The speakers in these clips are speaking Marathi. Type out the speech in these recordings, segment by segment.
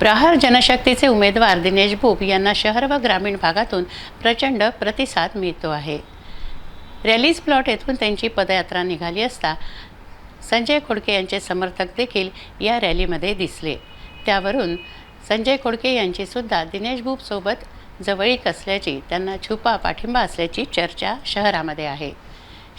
प्रहार जनशक्तीचे उमेदवार दिनेश भूप यांना शहर व ग्रामीण भागातून प्रचंड प्रतिसाद मिळतो आहे. रॅलीज प्लॉट येथून त्यांची पदयात्रा निघाली असता संजय खोडके यांचे समर्थक देखील या रॅलीमध्ये दिसले. त्यावरून संजय खोडके यांचीसुद्धा दिनेश भूपसोबत जवळीक असल्याची त्यांना छुपा पाठिंबा असल्याची चर्चा शहरामध्ये आहे.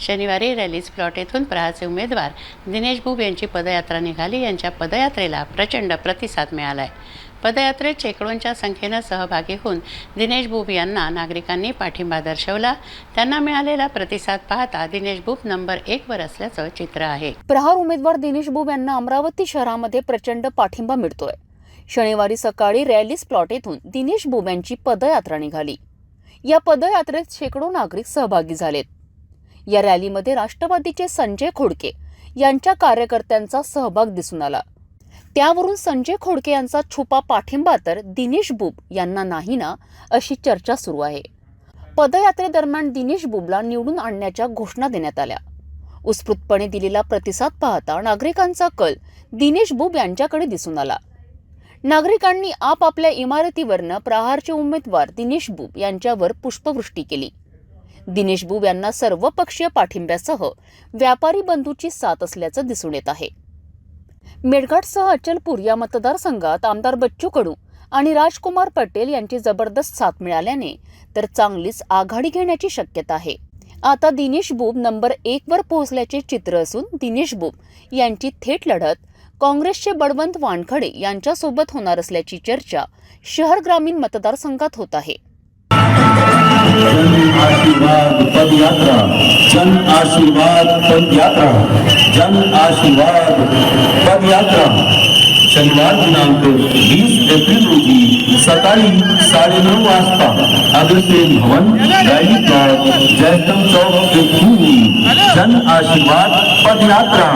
शनिवारी रॅलीज प्लॉट येथून प्रहाचे उमेदवार दिनेश भूप यांची पदयात्रा निघाली. यांच्या पदयात्रेला प्रचंड प्रतिसाद मिळाला आहे पदयात्रेत शेकडोंच्या संख्येनं सहभागी होऊन दिनेश भूप यांना नागरिकांनी पाठिंबा दर्शवला. त्यांना मिळालेला प्रतिसाद पाहता दिनेश भूप नंबर एकवर असल्याचं चित्र आहे. प्रहार उमेदवार दिनेश बुब यांना अमरावती शहरामध्ये प्रचंड पाठिंबा मिळतोय. शनिवारी सकाळी रॅलीस प्लॉट येथून दिनेश बुब यांची पदयात्रा निघाली. या पदयात्रेत शेकडो नागरिक सहभागी झालेत. या रॅलीमध्ये राष्ट्रवादीचे संजय खोडके यांच्या कार्यकर्त्यांचा सहभाग दिसून आला. त्यावरून संजय खोडके यांचा छुपा पाठिंबा तर दिनेश बुब यांना नाही ना अशी चर्चा सुरू आहे. पदयात्रेदरम्यान दिनेश बुबला निवडून आणण्याच्या घोषणा देण्यात आल्या. उत्स्फूर्तपणे दिलेला प्रतिसाद पाहता नागरिकांचा कल दिनेश बुब यांच्याकडे दिसून आला. नागरिकांनी आपापल्या इमारतीवरनं प्रहारचे उमेदवार दिनेश बुब यांच्यावर पुष्पवृष्टी केली. दिनेश बुब यांना सर्वपक्षीय पाठिंब्यासह व्यापारी बंधूची साथ असल्याचं दिसून येत आहे. मेळघाटसह अचलपूर या मतदारसंघात आमदार बच्चू कडू आणि राजकुमार पटेल यांची जबरदस्त साथ मिळाल्याने तर चांगलीच आघाडी घेण्याची शक्यता आहे. आता दिनेश बुब नंबर एक वर पोहोचल्याचे चित्र असून दिनेश बुब यांची थेट लढत काँग्रेसचे बळवंत वानखडे यांच्यासोबत होणार असल्याची चर्चा शहर ग्रामीण मतदारसंघात होत आहे. जन आशीर्वाद पद यात्रा जन आशीर्वाद पदयात्रा, जन आशीर्वाद पद यात्रा शनिवार दिनांक वीस एप्रिल रोजी सकाळी साडेनऊ वाजता अग्रसेन भवन, रॅली प्लॉट जयस्तंभ चौक येथून जन आशीर्वाद पदयात्रा।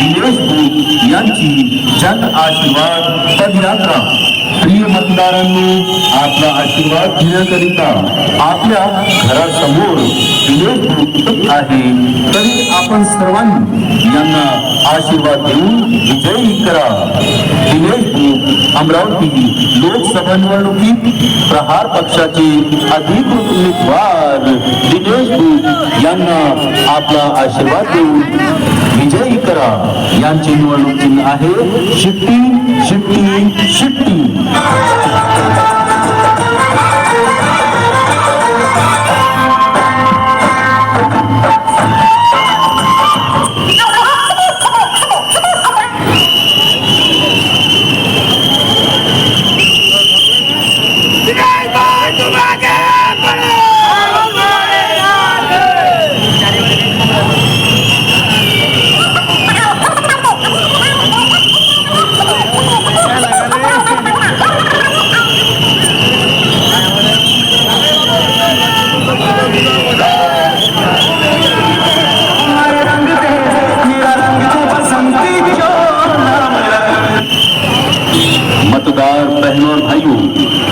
दिनेश भूत, यांची जन आशीर्वाद पदयात्रा। प्रिय मतदारांनी आपला आशीर्वाद घेण्याकरिता आपल्या घरासमोर दिनेश आहे तरी आपण सर्वांनी यांना आशीर्वाद देऊन विजयी करा. दिनेश अमरावती लोकसभा निवडणुकीत प्रहार पक्षाचे अधिकृत उमेदवार दिनेश भूत यांना आपला आशीर्वाद देऊन विजयी करा. यांचे निवडणूक चिन्ह आहे शिट्टी शिट्टी शिट्टी. मतदार बहनों और भाइयों,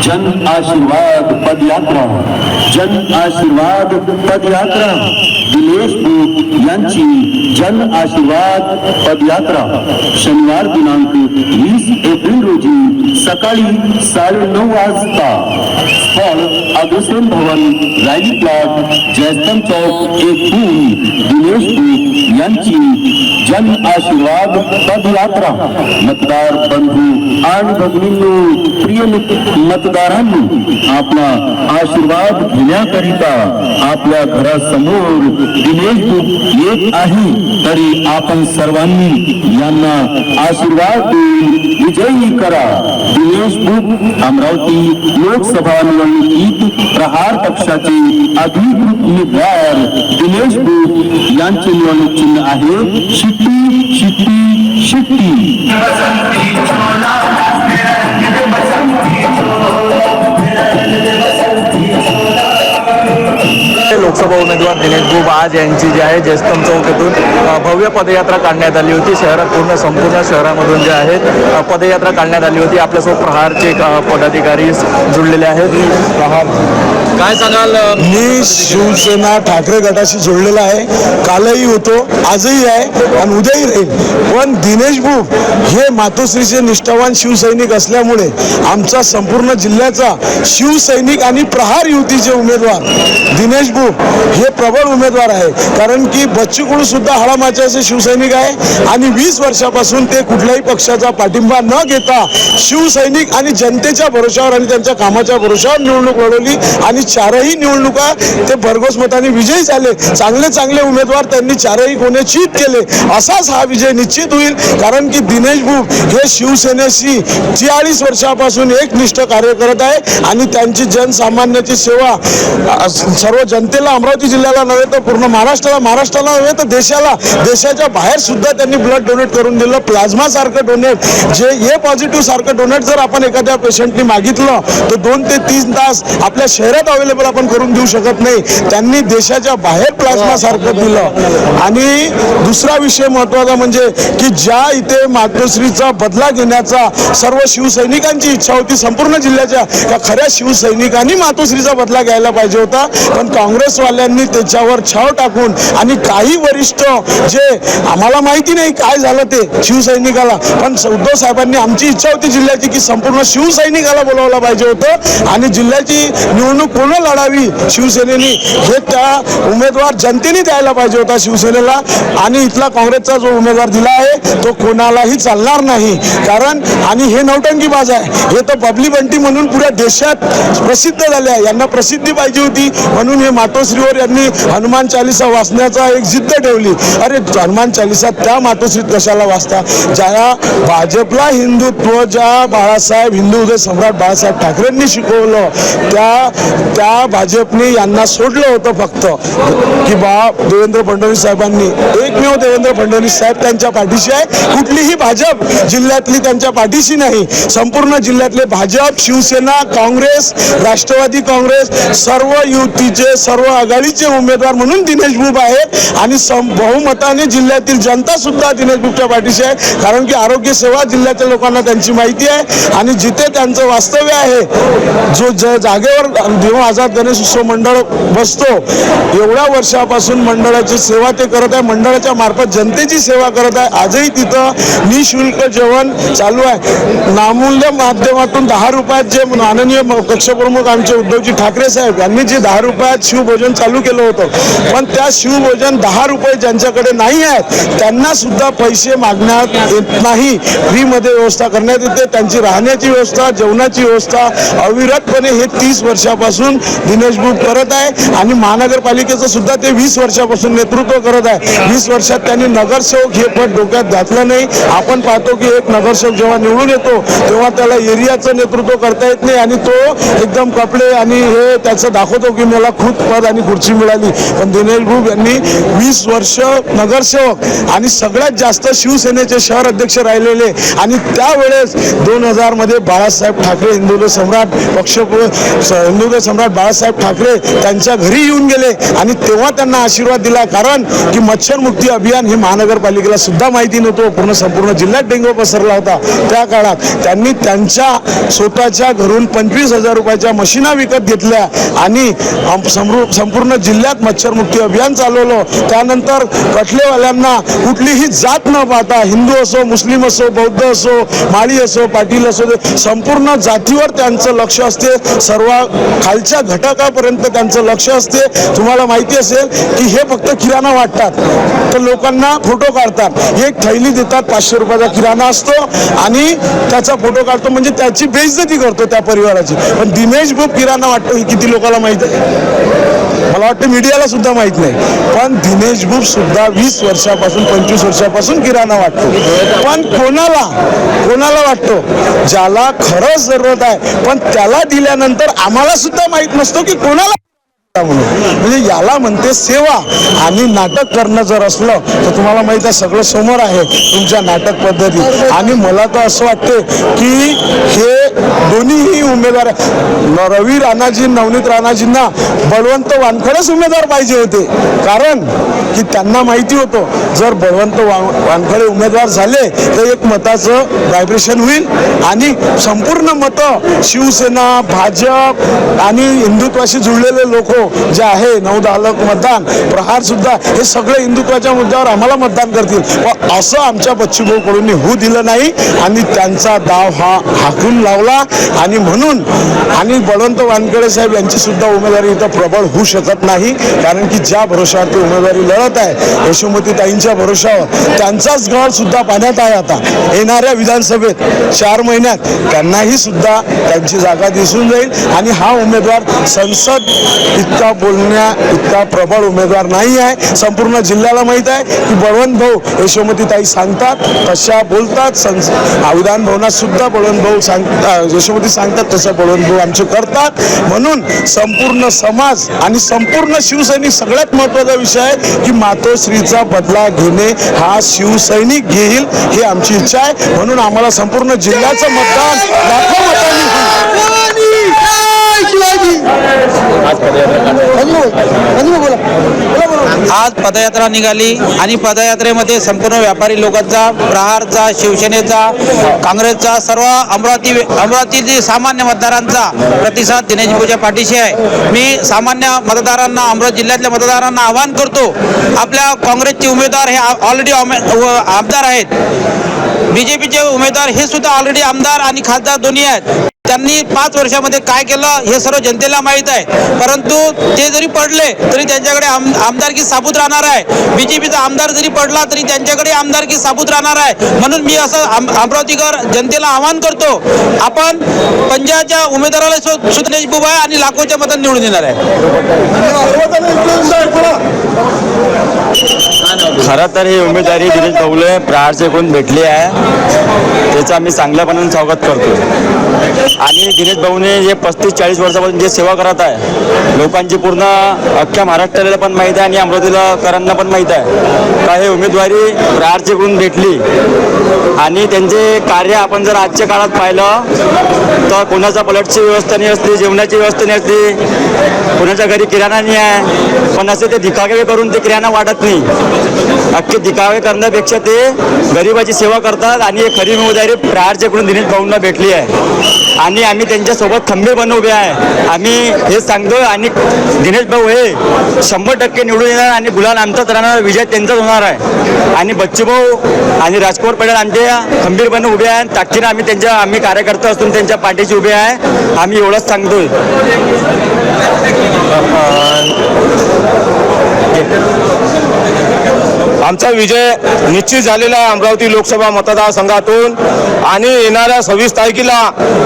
जन आशीर्वाद पद यात्रा जन आशीर्वाद पद यात्रा दिनेश यांची जन आशीर्वाद पद यात्रा शनिवार दिनांक वीस एप्रिल रोजी सकाळी साडेनऊ वाजता, स्थळ अग्रसेन भवन रॅली प्लॉट, जयस्तंभ चौक येथून दिनेश भूत यांची जन आशीर्वाद पदयात्रा। मतदार बंधू आणि भगिनींनो प्रिय मित- मतदारांनी, आपला आशीर्वाद घेण्याकरिता आपल्या घरासमोर दिनेश येत आहे. तरी आपण सर्वांनी यांना आशीर्वाद देऊन विजयी करा. दिनेश बुक, अमरावती लोकसभा निवडणुकीत प्रहार पक्षाचे अधिकृत उमेदवार दिनेश बुक यांचे निवडणूक चिन्ह आहे शिट्टी शिट्टी शिट्टी. लोकसभा उमेदवार दिनेश बुब आज यांची जी आहे जयस्तंभ चौक येथून अ, भव्य पदयात्रा काढण्यात आली होती. शहरात पूर्ण संपूर्ण शहरामधून जे आहेत पदयात्रा काढण्यात आली होती. आपल्यासोबत प्रहारचे पदाधिकारी जुळलेले आहेत. प्रहार. काय सांगाल मी शिवसेना ठाकरे गटाशी जोडलेला आहे. कालही होतो आजही आहे आणि उद्याही राहील. पण दिनेश बुक हे मातोश्रीचे निष्ठावान शिवसैनिक असल्यामुळे आमचा संपूर्ण जिल्ह्याचा शिवसैनिक आणि प्रहार युतीचे उमेदवार दिनेश बुक हे प्रबळ उमेदवार आहे. कारण की बच्चू कडू सुद्धा हळामाच्याचे शिवसैनिक आहे आणि वीस वर्षापासून ते कुठल्याही पक्षाचा पाठिंबा न घेता शिवसैनिक आणि जनतेच्या भरोशावर आणि त्यांच्या कामाच्या भरोशावर निवडणूक लढवली आणि चारही निवडणुका ते भरघोस मताने विजयी झाले. चांगले चांगले उमेदवार त्यांनी चारही कोणे चित केले. असाच हा विजय निश्चित होईल. कारण की दिनेश भूप हे शिवसेनेशी चाळीस वर्षापासून एकनिष्ठ कार्य करत आहे आणि त्यांची जनसामान्याची सेवा सर्व जनतेला अमरावती जिल्ह्याला नव्हे तर पूर्ण महाराष्ट्राला महाराष्ट्राला नव्हे तर देशाला देशाच्या बाहेर सुद्धा त्यांनी ब्लड डोनेट करून दिलं. प्लाझ्मा सारखं डोनेट जे ए पॉझिटिव्ह सारखं डोनेट जर आपण एखाद्या पेशंटनी मागितलं तर दोन ते तीन तास आपल्या शहरात अवेलेबल आपण करून देऊ शकत नाही. त्यांनी देशाच्या बाहेर प्लाझ्मा सारखं दिलं. आणि दुसरा विषय महत्त्वाचा म्हणजे की ज्या इथे मातोश्रीचा बदला घेण्याचा सर्व शिवसैनिकांची इच्छा होती संपूर्ण जिल्ह्याच्या त्या खऱ्या शिवसैनिकांनी मातोश्रीचा बदला घ्यायला पाहिजे होता. पण काँग्रेस काँग्रेसवाल्यांनी त्याच्यावर छाव टाकून आणि काही वरिष्ठ जे आम्हाला माहिती नाही काय झालं ते शिवसैनिकाला पण उद्धव साहेबांनी आमची इच्छा होती जिल्ह्याची की संपूर्ण शिवसैनिकाला बोलावलं पाहिजे होतं आणि जिल्ह्याची निवडणूक पूर्ण लढावी शिवसेनेनी. हे त्या उमेदवार जनतेने द्यायला पाहिजे होता शिवसेनेला आणि इथला काँग्रेसचा जो उमेदवार दिला आहे तो कोणालाही चालणार नाही. कारण आणि हे नौटंकीबाज आहे हे तर बबली बंटी म्हणून पुऱ्या देशात प्रसिद्ध झाले आहे. यांना प्रसिद्धी पाहिजे होती म्हणून हे मातोश्रीवर यांनी हनुमान चालिसा वाचण्याचा एक जिद्द ठेवली. अरे हनुमान चालिसा त्या मातोश्रीत कशाला वाचता? ज्या भाजपला हिंदुत्व ज्या बाळासाहेब हिंदू उदय सम्राट बाळासाहेब ठाकरेंनी शिकवलं त्या त्या भाजपने यांना सोडलं होतं फक्त. की बा देवेंद्र फडणवीस साहेबांनी. एकमेव देवेंद्र फडणवीस साहेब त्यांच्या पाठीशी आहे. कुठलीही भाजप जिल्ह्यातली त्यांच्या पाठीशी नाही. संपूर्ण जिल्ह्यातले भाजप शिवसेना काँग्रेस राष्ट्रवादी काँग्रेस सर्व युतीचे सर्व आघाडीचे उमेदवार म्हणून दिनेश बुब आहेत. आणि बहुमताने जिल्ह्यातील जनता सुद्धा दिनेश बुबच्या पाठीशी आहे. कारण की आरोग्य सेवा जिल्ह्याच्या लोकांना त्यांची माहिती आहे. आणि जिथे त्यांचं वास्तव्य आहे जो ज जागेवर जेव्हा आझाद गणेश उत्सव मंडळ बसतो एवढ्या वर्षापासून मंडळाची सेवा ते करत आहे. मंडळाच्या मार्फत जनतेची सेवा करत आहे. आजही तिथं निशुल्क जेवण चालू आहे. नामूल्य माध्यमातून दहा रुपयात जे माननीय पक्षप्रमुख आमचे उद्धवजी ठाकरे साहेब यांनी जे दहा रुपयात शिवभोजन चालू केलं होतं. पण त्या शिवभोजन दहा रुपये ज्यांच्याकडे नाही आहेत त्यांना सुद्धा पैसे मागण्यात येत नाही. फ्रीमध्ये व्यवस्था करण्यात येते. त्यांची राहण्याची व्यवस्था जेवणाची व्यवस्था अविरतपणे हे तीस वर्षापासून दिनेश बुक करत आहे. आणि महानगरपालिकेचं सुद्धा ते वीस वर्षापासून नेतृत्व करत आहे. वीस वर्षात त्यांनी नगरसेवक हे पद डोक्यात घातलं नाही. आपण पाहतो की एक नगरसेवक जेव्हा निवडून येतो तेव्हा त्याला एरियाचं नेतृत्व करता येत नाही. आणि तो एकदम कपडे आणि हे त्याचं दाखवतो की मला खूप पद आणि खुर्ची मिळाली. पण दिनेश बुक यांनी वीस वर्ष नगरसेवक आणि सगळ्यात जास्त शिवसेनेचे शहर अध्यक्ष राहिलेले. आणि त्यावेळेस दोन हजारमध्ये बाळासाहेब ठाकरे हिंदुत्व सम्राट पक्ष हिंदुत्व सम्राट बाळासाहेब ठाकरे त्यांच्या घरी येऊन गेले. आणि तेव्हा त्यांना आशीर्वाद दिला. कारण की मच्छरमुक्ती अभियान हे महानगरपालिकेला सुद्धा माहिती नव्हतं. पूर्ण संपूर्ण जिल्ह्यात डेंगू पसरला होता. त्या काळात त्यांनी त्यांच्या स्वतःच्या घरून पंचवीस हजार रुपयाच्या मशिना विकत घेतल्या. आणि समृद्ध संपूर्ण जिल्ह्यात मच्छरमुक्ती अभियान चालवलं. त्यानंतर कटलेवाल्यांना कुठलीही जात न पाहता हिंदू असो मुस्लिम असो बौद्ध असो माळी असो पाटील असो संपूर्ण जातीवर त्यांचं लक्ष असते. सर्व खालच्या घटकापर्यंत त्यांचं लक्ष असते. तुम्हाला माहिती असेल की हे फक्त किराणा वाटतात. तर लोकांना फोटो काढतात. एक थैली देतात पाचशे रुपयाचा किराणा असतो आणि त्याचा फोटो काढतो. म्हणजे त्याची बेइज्जती करतो त्या परिवाराची. पण दिनेश भूप किराणा वाटतो हे किती लोकांना माहिती आहे? मला वाटतं मीडियाला सुद्धा माहीत नाही. पण दिनेश बुक सुद्धा वीस वर्षापासून पंचवीस वर्षापासून किराणा वाटतो. पण कोणाला कोणाला वाटतो? ज्याला खरंच जरूरत आहे. पण त्याला दिल्यानंतर आम्हाला सुद्धा माहीत नसतो की कोणाला कार्यकर्ता म्हणून म्हणजे याला म्हणते सेवा. आणि नाटक करणं जर असलं तर तुम्हाला माहीत आहे सगळं समोर आहे तुमच्या नाटक पद्धती. आणि मला तर असं वाटते की हे दोन्हीही उमेदवार रवी राणाजी नवनीत राणाजींना बळवंत वानखडेच उमेदवार पाहिजे होते. कारण की त्यांना माहिती होतं जर बळवंत वा- वानखडे उमेदवार झाले तर एक मताचं व्हायब्रेशन होईल. आणि संपूर्ण मतं शिवसेना भाजप आणि हिंदुत्वाशी जुळलेले लोक जे आहे नऊ दहा लाख मतदान. प्रहार सुद्धा हे सगळे हिंदुत्वाच्या मुद्द्यावर आम्हाला मतदान करतील. व असं आमच्या बच्चूभाऊ कडून होऊ दिलं नाही आणि त्यांचा दाव हा हाकून लावला. आणि म्हणून आणि बळवंत वानखेडे साहेब यांची सुद्धा उमेदवारी इथं प्रबळ होऊ शकत नाही. कारण की ज्या भरोशावर ते उमेदवारी लढत आहे यशोमती ताईंच्या भरोशावर त्यांचाच गड सुद्धा पाण्यात आहे आता. येणाऱ्या विधानसभेत चार महिन्यात त्यांनाही सुद्धा त्यांची जागा दिसून जाईल. आणि हा उमेदवार संसद इतका बोलण्या इतका प्रबळ उमेदवार नाही आहे. संपूर्ण जिल्ह्याला माहीत आहे की बळवंत भाऊ यशोमती ताई सांगतात तशा बोलतात. संस विधान भवनात सुद्धा बळवंत भाऊ सांग यशोमती सांगतात तसं बळवंत भाऊ आमचे करतात. म्हणून संपूर्ण समाज आणि संपूर्ण शिवसैनिक सगळ्यात महत्त्वाचा विषय आहे की मातोश्रीचा बदला घेणे हा शिवसैनिक घेईल ही आमची इच्छा आहे. म्हणून आम्हाला संपूर्ण जिल्ह्याचं मतदान लाखो मतांनी! आज पदयात्रा निघाली आणि पदयात्रेमध्ये संपूर्ण व्यापारी लोकांचा प्रहारचा शिवसेनेचा काँग्रेसचा सर्व अमरावती अमरावतीतील सामान्य मतदारांचा प्रतिसाद दिनेश पूजा पाठीशी आहे. मी सामान्य मतदारांना अमरावती जिल्ह्यातल्या मतदारांना आवाहन करतो आपल्या काँग्रेसचे उमेदवार हे ऑलरेडी आमदार आहेत. बी जे पीचे उमेदवार हे सुद्धा ऑलरेडी आमदार आणि खासदार दोन्ही आहेत. त्यांनी पाच वर्षामध्ये काय केलं हे सर्व जनतेला माहीत आहे. परंतु ते जरी पडले तरी त्यांच्याकडे आम आमदारकी साबूत राहणार आहे. बी जे पीचा आमदार जरी पडला तरी त्यांच्याकडे आमदारकी साबूत राहणार आहे. म्हणून मी असं आम अमरावतीकर जनतेला आवाहन करतो आपण पंजाबच्या उमेदवाराला सु- सुधनेश बुबा आहे आणि लाखोच्या मतात निवडून येणार आहे. खरं तर ही उमेदवारी दिनेश भाऊले प्रहारचे कोण भेटली आहे? त्याचं आम्ही चांगल्यापणाने स्वागत करतो आणि दिनेश भाऊने जे पस्तीस चाळीस वर्षापासून जे सेवा करत आहे लोकांची पूर्ण अख्ख्या महाराष्ट्राला पण माहीत आहे आणि अमरावतीला करांना पण माहीत आहे. का हे उमेदवारी प्रहारचे गुण भेटली. आणि त्यांचे कार्य आपण जर आजच्या काळात पाहिलं तर कोणाचा पलटची व्यवस्था नाही असते जेवणाची व्यवस्था नाही असते कोणाच्या घरी किराणा नाही आहे पण असे ते दिखावे करून ते किराणा वाटत नाही. अख्खे दिखावे करण्यापेक्षा ते गरिबाची सेवा करतात आणि एक खरी उमेदवारी प्रहारच्याकडून दिनेश भाऊंना भेटली आहे. आणि आम्ही त्यांच्यासोबत खंबीरपणे उभे आहे. आम्ही हे सांगतो आणि दिनेश भाऊ हे शंभर टक्के निवडून येणार आणि गुलाल आमचाच राहणार विजय त्यांचाच होणार आहे. आणि बच्चू भाऊ आणि राजकुमार पटेल आमचे खंबीरपणे उभे आहे ताकदीनं आम्ही त्यांच्या आम्ही कार्यकर्ता असून त्यांच्या पाठीशी उभे आहे. आम्ही एवढंच सांगतोय. आमचा विजय निश्चित झालेला आहे अमरावती लोकसभा मतदारसंघातून. आणि येणाऱ्या सव्वीस तारखेला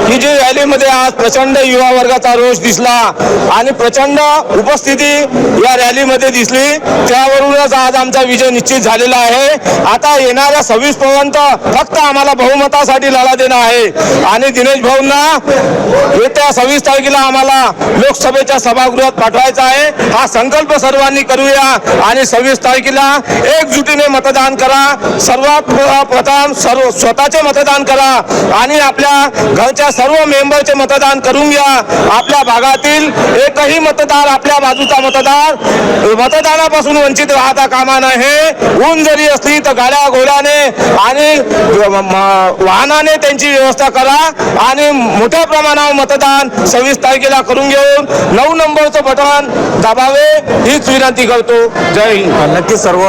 ही जी रॅलीमध्ये आज प्रचंड युवा वर्गाचा रोष दिसला आणि प्रचंड उपस्थिती या रॅलीमध्ये दिसली त्यावरूनच आज आमचा विजय निश्चित झालेला आहे. आता येणाऱ्या सव्वीस पर्यंत फक्त आम्हाला बहुमतासाठी लढा देणं आहे. आणि दिनेश भाऊंना येत्या सव्वीस तारखेला आम्हाला लोकसभेच्या सभागृहात पाठवायचा आहे. हा संकल्प सर्वांनी करूया. आणि सव्वीस तारखेला एक एकजुटीने मतदान करा सर्वात प्रथम सर्व स्वतःचे मतदान करा आणि आपल्या घरच्या सर्व मेंबरचे मतदान करून घ्या. आपल्या भागातील एकही मतदार आपल्या बाजूचा मतदार मतदानापासून वंचित राहता कामा नये. ऊन जरी असली तर गाड्या घोड्याने आणि वाहनाने त्यांची व्यवस्था करा आणि मोठ्या प्रमाणावर मतदान सव्वीस तारखेला करून घेऊन नऊ नंबरचं बटन दाबावे हीच विनंती करतो. जय हिंद. नक्कीच सर्व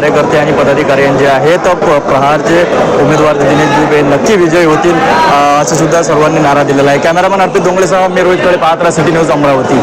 कार्यकर्ते आणि पदाधिकारी जे आहेत प्रहारचे उमेदवार दिनेश दुबे नक्की विजयी होतील असं सुद्धा सर्वांनी नारा दिलेला आहे. कॅमेरामन अर्पित डोंगळेसह मी रोहित कडे पाहत राहा सिटी न्यूज अमरावती.